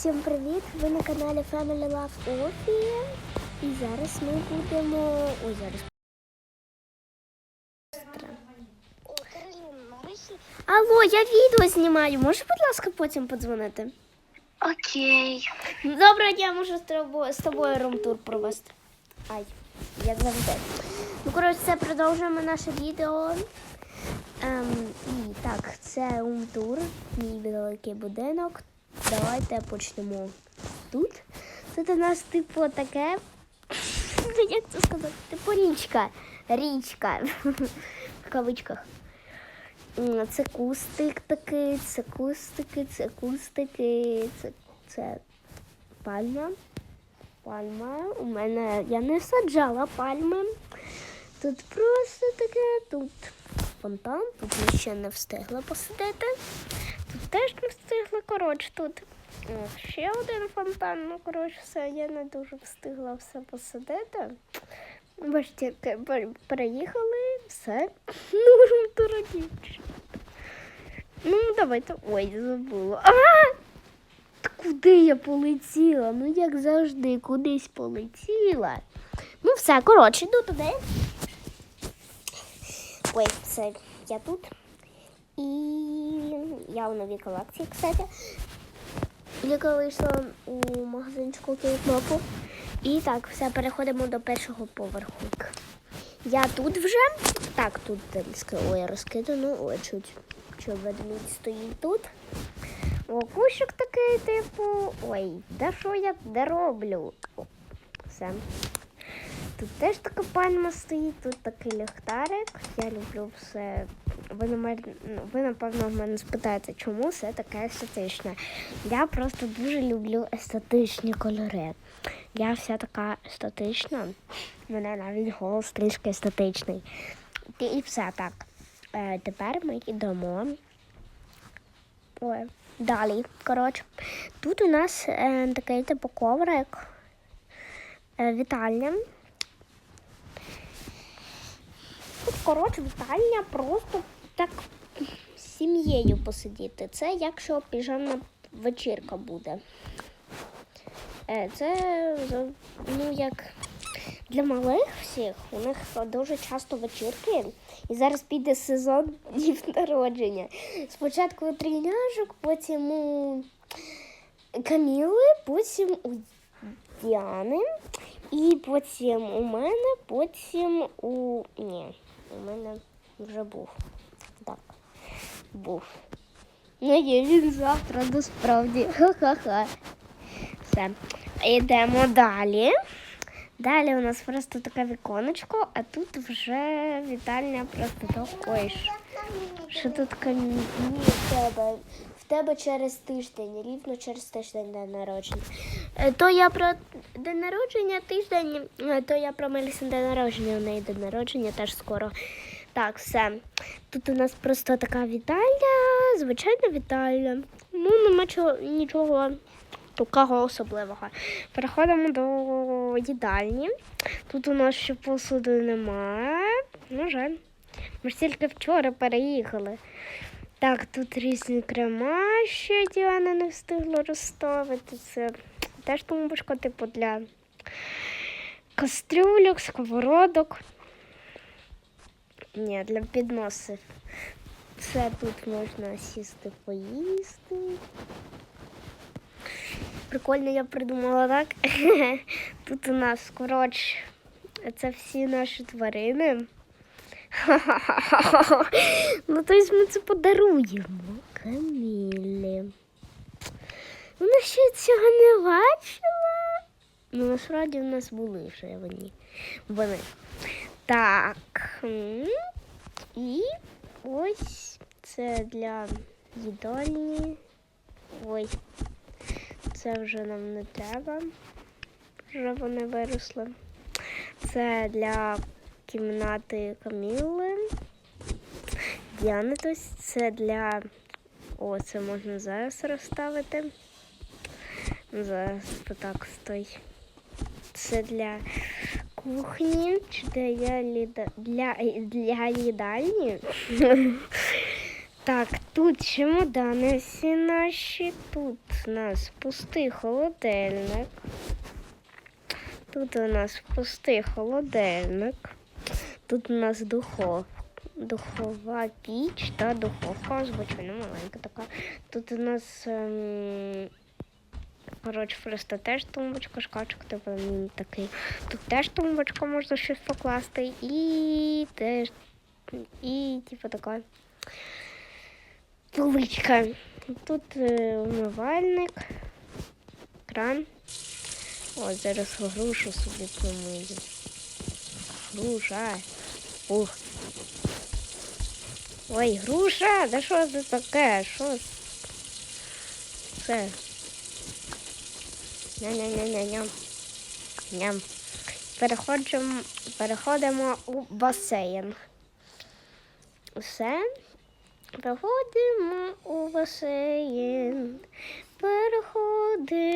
Всім привіт! Ви на каналі Family Love Ofie. І зараз ми будемо. Ой, зараз. Алло, я відео знімаю. Можеш, будь ласка, потім подзвонити? Окей. Доброго дня, можу з тобою, з тобою румтур провести. Ай, як завжди. Ну, коротше, це продовжуємо наше відео. Ем, і так, це румтур, мій великий будинок. Давайте почнемо тут. Тут у нас, типу, таке. Як це сказати? Типу річка. Річка. В кавичках. Це кустик такий, це кустики, це кустики, це, це пальма. Пальма. У мене я не саджала пальми. Тут просто таке, тут фонтан, тут я ще не встигла посидити. Теж не встигла. Коротше, тут ще один фонтан. Ну, коротше, все, я не дуже встигла все посадити. Бачите, переїхали, все. Ну, дорогі. Ну, давайте. Ой, забула. А! Куди я полетіла? Ну, як завжди, кудись полетіла. Ну, все, коротше, йду туди. Ой, все, я тут. І я у новій колекції, кстати. Яка вийшла у магазинчику Кейкмопу. І так, все, переходимо до першого поверху. Я тут вже. Так, тут ой, розкидано, ой, чуть. Що ведмідь стоїть тут. О, такий, типу. Ой, де що я де роблю? Все. Тут теж така пальма стоїть, тут такий ліхтарик. Я люблю все. Ви, ну, ви напевно, в мене спитаєте, чому все таке естетичне. Я просто дуже люблю естетичні кольори. Я вся така естетична. Мене навіть голос трішки естетичний. І все так. Е, тепер ми йдемо. Ой, далі. Коротше, тут у нас е, такий типу коврик. Е, вітальня. Тут, коротше, вітальня просто так з сім'єю посидіти. Це якщо піжамна вечірка буде. Е, Це ну як для малих всіх у них дуже часто вечірки. І зараз піде сезон днів народження. Спочатку у трійняшок, потім у Каміли, потім у Діани, і потім у мене, потім у. Ні, у мене вже був. Був. Ну, є він завтра насправді. Ха-ха-ха. Все. Йдемо далі. Далі у нас просто таке віконечко, а тут вже вітальня просто такої. Що тут камінь в тебе? В тебе через тиждень, рівно через тиждень день народження. Е, То я про день народження тиждень, е, то я про Мелісин день народження, у неї день народження теж скоро. Так, все. Тут у нас просто така вітальня, звичайна вітальня. Ну, нема чого, нічого такого особливого. Переходимо до їдальні. Тут у нас ще посуду немає. На жаль. Ми ж тільки вчора переїхали. Так, тут різні крема, ще Діана не встигла розставити. Це теж тому тумбочка, типу, для кастрюльок, сковородок. Ні, для підносів. Це тут можна сісти поїсти. Прикольно я придумала так. Тут у нас, коротше, це всі наші тварини. Ну, тобто ми це подаруємо Камілі. Вона ще цього не бачила. Ну, насправді в нас були вже вони. Вони. Так. І ось це для їдальні. Ой, це вже нам не треба. Вже вони виросли. Це для кімнати Каміли. Діани, тобто це для. О, це можна зараз розставити. Зараз отак стой. Це для кухні чи для, ліда- для, для їдальні. Так, тут чемодани всі наші, тут у нас пустий холодильник. Тут у нас пустий холодильник. Тут у нас духов, духова піч та духовка, звичайно, маленька така. Тут у нас ем, коротше, просто теж тумбочка, шкафчик типу, він такий. Тут теж тумбочка можна щось покласти і теж і типу така поличка. Тут е, умивальник, кран. О, зараз грушу собі помию. Груша. Ух. Ой, груша, да що це таке? Що це? Ням-ням-ням-ням. Ням. Переходимо, переходимо у басейн. Все. Переходимо у басейн. Переходимо.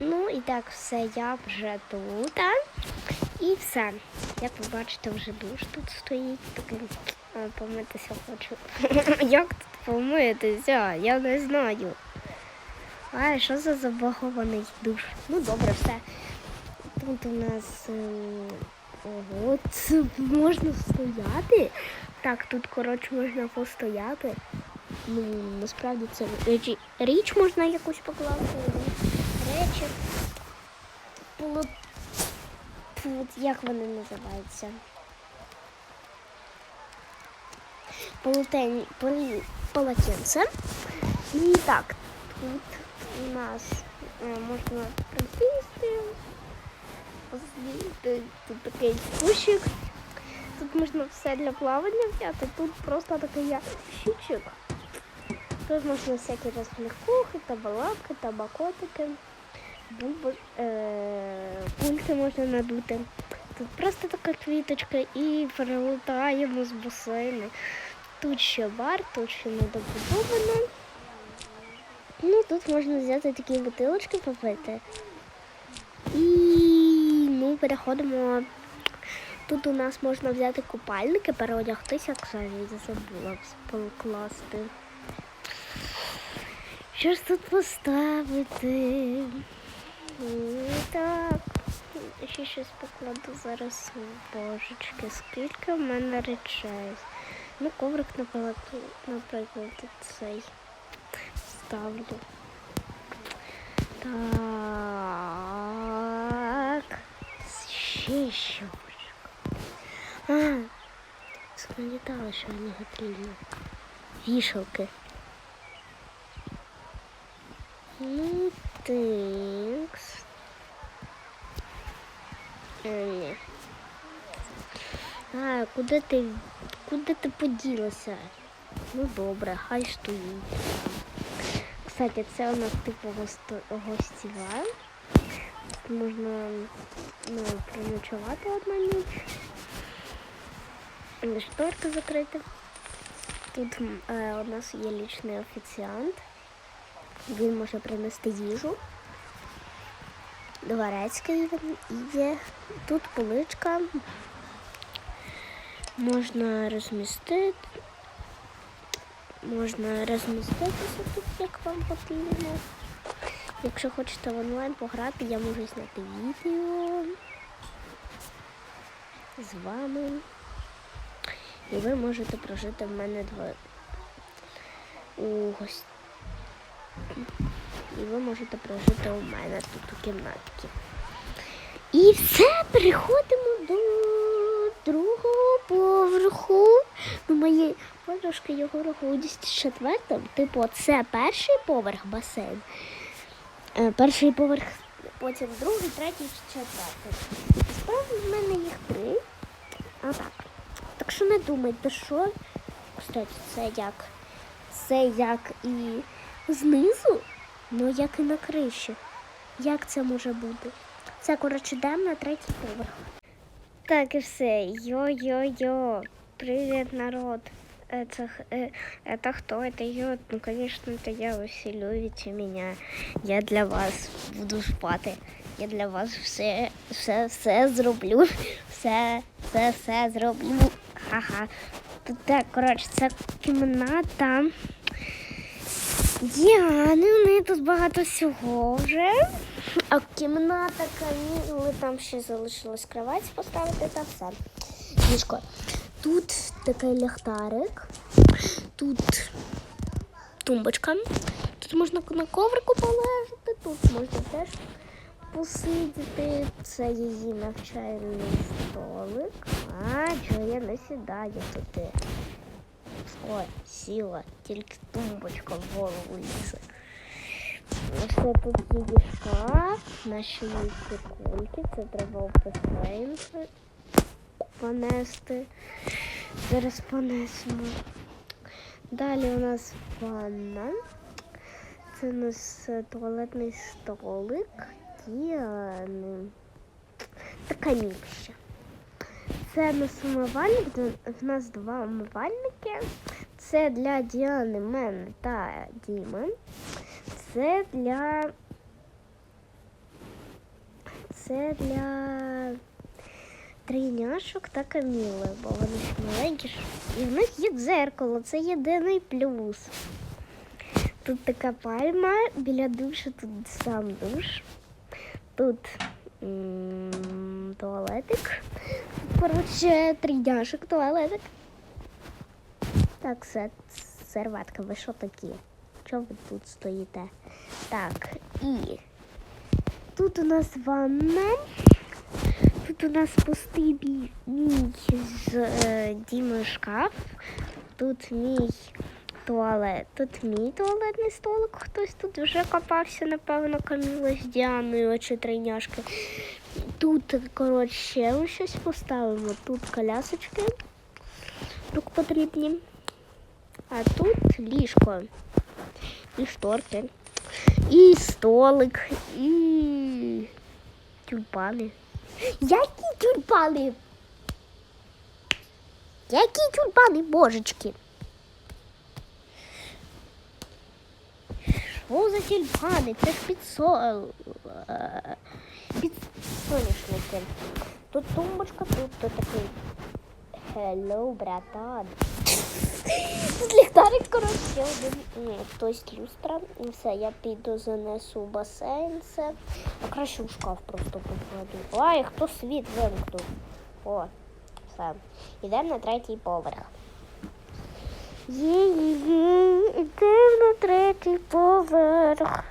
Ну і так, все, я вже тут. І все. Як ви бачите, вже душ тут стоїть. Такий помитися хочу. Як тут помитися? Я не знаю. А, що за забагований душ? Ну добре, все. Тут у нас ем, ого, це можна стояти. Так, тут, коротше, можна постояти. Ну, насправді це річ, річ можна якусь покласти. Речі. Полу... От як вони називаються? Полотень... Пол... Полотенце. І так, тут у нас е, можна присісти. Тут такий кущик. Тут можна все для плавання взяти. Тут просто такий ящичок. Тут можна всякі розміркухи, табалапки, табакотики, бульбу, е, можна надути. Тут просто така квіточка і перелетаємо з басейну. Тут ще бар, тут ще не добудовано. Ну, тут можна взяти такі бутилочки попити. І ну, переходимо. Тут у нас можна взяти купальники, переодягтися, я забула покласти. Що ж тут поставити? Так, ще щось покладу зараз. Божечки, скільки в мене речей. Ну, коврик, наприклад, наприклад, цей ставлю. Так. Ще що. А, запам'ятала, що мені потрібно. Вішалки. Ну, тикс. Е, ні. А, куди ти, куди ти поділася? Ну добре, хай стоїть. Кстати, це у нас типу. Тут можна ну, приночувати одна ніч. І Шторки закрити. Тут е, у нас є лічний офіціант. Він може принести їжу. Дворецький він є. Тут поличка. Можна розмістити. Можна розміститися тут, як вам потрібно. Якщо хочете в онлайн пограти, я можу зняти відео з вами. І ви можете прожити в мене два у гості. І ви можете прожити у мене тут у кімнатці. І все, переходимо до другого поверху. Ну, мої подружки його рахують четвертим. Типу, це перший поверх басейн. Е, Перший поверх, потім другий, третій, четвертий. Справді в мене їх три. А так. Так що не думайте, що. Кстати, це як. Це як і знизу, ну як і на криші. Як це може бути? Це, коротше, йдемо на третій поверх. Так і все. Йо-йо-йо. Привіт, народ. Это, х- э, это кто? Это я? Ну, конечно, это я. Вы все любите меня. Я для вас буду спати. Я для вас все, все, все зроблю. Все, все, все зроблю. Ха-ха. Тут так, коротше, це кімната. Діани, у неї тут багато всього вже. А кімната Каміли, там ще залишилось кровать поставити та все. Ліжко. Тут такий ліхтарик. Тут тумбочка. Тут можна на коврику полежати, тут можна теж посидіти. Це її навчальний столик. А, чого я не сідаю туди? Ой, сіла, тільки тумбочка в голову лізе. Ось тут її шкаф, наші кульки, це треба у понести. Зараз понесемо. Далі у нас ванна. Це у нас е, туалетний столик. Діани. Та каміння. Це у нас умивальник. В нас два умивальники. Це для Діани, мене та Діми. Це для. Це для трійняшок та каміли, бо вони ж маленькі. ж. І в них є дзеркало, це єдиний плюс. Тут така пальма, біля душу тут сам душ. Тут м, туалетик. Коротше, трійняшок, туалетик. Так, все, серветка, ви що такі? Чого ви тут стоїте? Так, і тут у нас ванна. Тут у нас пустий мій з е, Дімою шкаф. Тут мій туалет. Тут мій туалетний столик. Хтось тут вже копався, напевно, Каміла з Діаною чи тройняшки. Тут, коротше, ми щось поставимо. Тут колясочки. Рук потрібні. А тут ліжко. І шторки. І столик. І тюльпани. Які тюльпани? Які тюльпани, божечки? Що за тюльпани? Це ж підсол... е, підсоняшники. Тут тумбочка, тут, тут такий. Hello, братан. Ліхтарик, коротше, один. Хтось люстра. Все, я піду занесу в басейн все. А краще у шкаф просто покладу. Ай, хто світ вимкнув? О, все. Йдемо на третій поверх. Є-є-є, йдемо на третій поверх.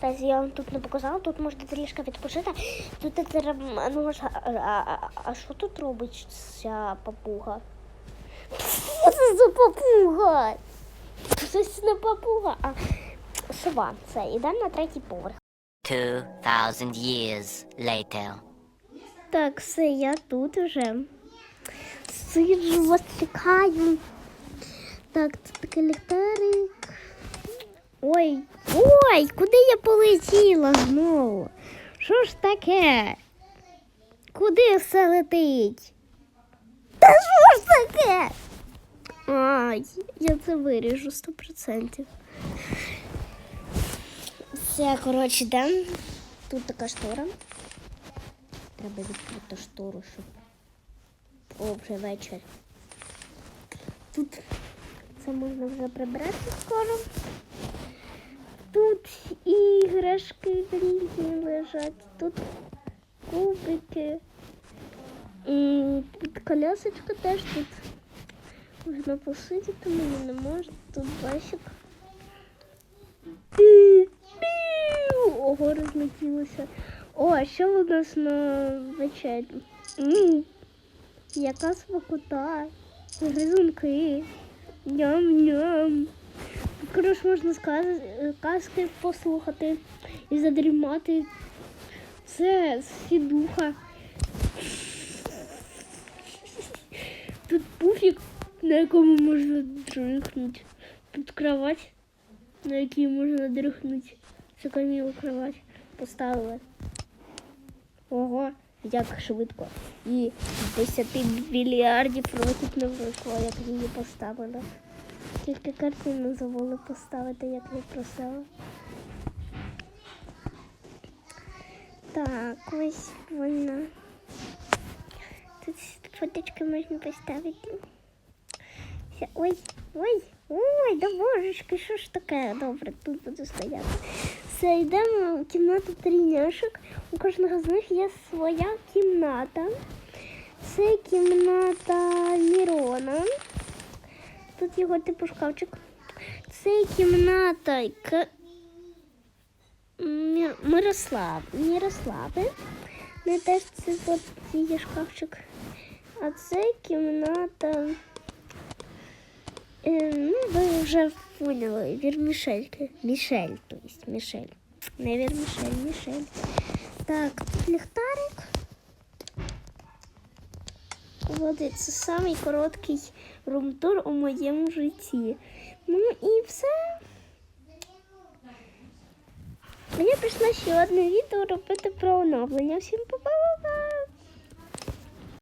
Кстати, я вам тут не показала, тут можна трішки відпочити. Тут це ну, а, а, а що тут робить ця папуга? Що це за папуга? Це не папуга, а сова. Це, йдемо на третій поверх. 2,000 years later. Так, все, я тут вже. Сиджу, вас чекаю. Так, тут такий ліхтарик. Ой, ой, куди я полетіла знову? Що ж таке? Куди все летить? Та що ж таке? Ай, я це виріжу сто процентів. Все, коротше, йдемо. Тут така штора. Треба відкрити штору, щоб. О, вже вечір. Тут це можна вже прибрати скоро. Іграшки різні лежать, тут кубики. Тут колясочка теж тут. Можна посидіти, мені не можна. Тут басик. Ого, розлетілося. О, а що у нас на вечері? Яка смакота, гризунки, ням-ням. Коротше, можна казки послухати і задрімати. Це сідуха. Тут пуфік, на якому можна дрихнути. Тут кровать, на якій можна дрихнути. Це камілу кровать поставили. Ого, як швидко. І 10 мільярдів років вийшло, як її поставили. Тільки картину забули поставити, як я просила. Так, ось вона. Тут фоточки можна поставити. Ой, ой, ой, да божечки, що ж таке? Добре, тут буду стояти. Все, йдемо в кімнату трійняшок. У кожного з них є своя кімната. Це кімната Мірона. Тут його типу шкафчик. Це кімната К... Мирослав... Мирослави. Не теж це от її шкафчик. А це кімната. Е, ну, ви вже поняли, Вірмішельки. Мішель, то есть Мішель. Не Вірмішель, Мішель. Так, тут ліхтарик. От це самий короткий румтур у моєму житті. Ну і все. Мені прийшло ще одне відео робити про оновлення. Всім па-па!